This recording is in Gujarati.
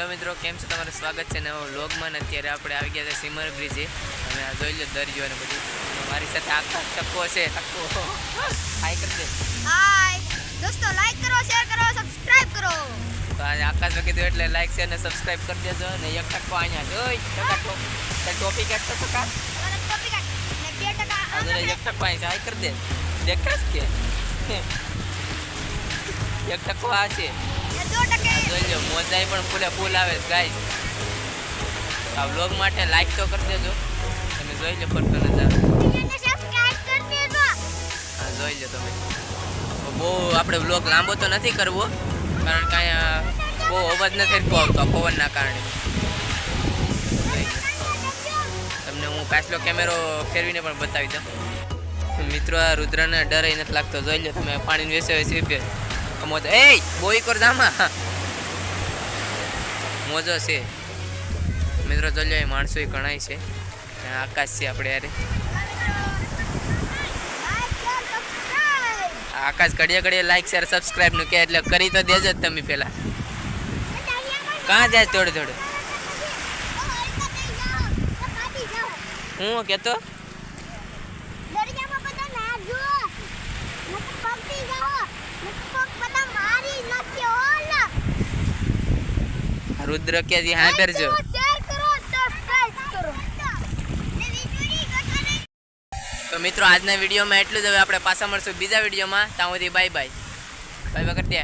હેલો મિત્રો કેમ છે? તમારું સ્વાગત છે નવા વ્લોગમાં. ને અત્યારે આપણે આવી ગયા છે સિમર બ્રિજે અને આ જોઈ લો દરિયો અને બધું. મારી સાથે આખા ટકો છે. ટક્કો હાય કરી દે હાય દોસ્તો લાઈક કરો શેર કરો સબસ્ક્રાઇબ કરો. તો આજે આકાશમાં કીધું એટલે લાઈક છે અને સબસ્ક્રાઇબ કરી દેજો અને એક ટકો અહીંયા. જોઈ ટકો. તે ટોપી કાઢતો તો ટોપી કાઢ ને બે ટકા આ એક ટકો અહીં છે. કરી દે દેખાશ કે? એક ટકો આ છે. ને જોઈ લો મોજાઈ પણ ફૂલે ફૂલ આવે ગાઈસ આ વ્લોગ માટે લાઈક તો કરી દેજો. તમે જોઈ લો ફરતો નજારો. હા જોઈ લો તમે. બહુ આપણે વ્લોગ લાંબો તો નથી કરવો કારણ કે અહીંયા બહુ અવાજ નથી આવતો પવનના કારણે. તમને હું પાછલો કેમેરો ફેરવીને પણ બતાવી દઉં. મિત્રો આ રુદ્રને ડર નથી લાગતો. જોઈ લો તમે પાણીને વેસે વેસે મોજ. એ બોઈ કર જામા. મોજો છે મિત્રો ચલ્યો એ માણસો ઘણાય છે. આકાશ છે આપણે યારે. આકાશ ઘડીએ ઘડીએ લાઈક શેર સબસ્ક્રાઈબનું કે એટલે કરી તો દેજો તમે પેલા. કાં જાય થોડે થોડે હું કેતો? રુદ્ર કે જી હા કરજો. તો મિત્રો આજના વિડીયોમાં એટલું જ. હવે આપણે પાછા મળશું બીજા વિડીયોમાં. ત્યાં સુધી બાય બાય બાય બાય કરી દે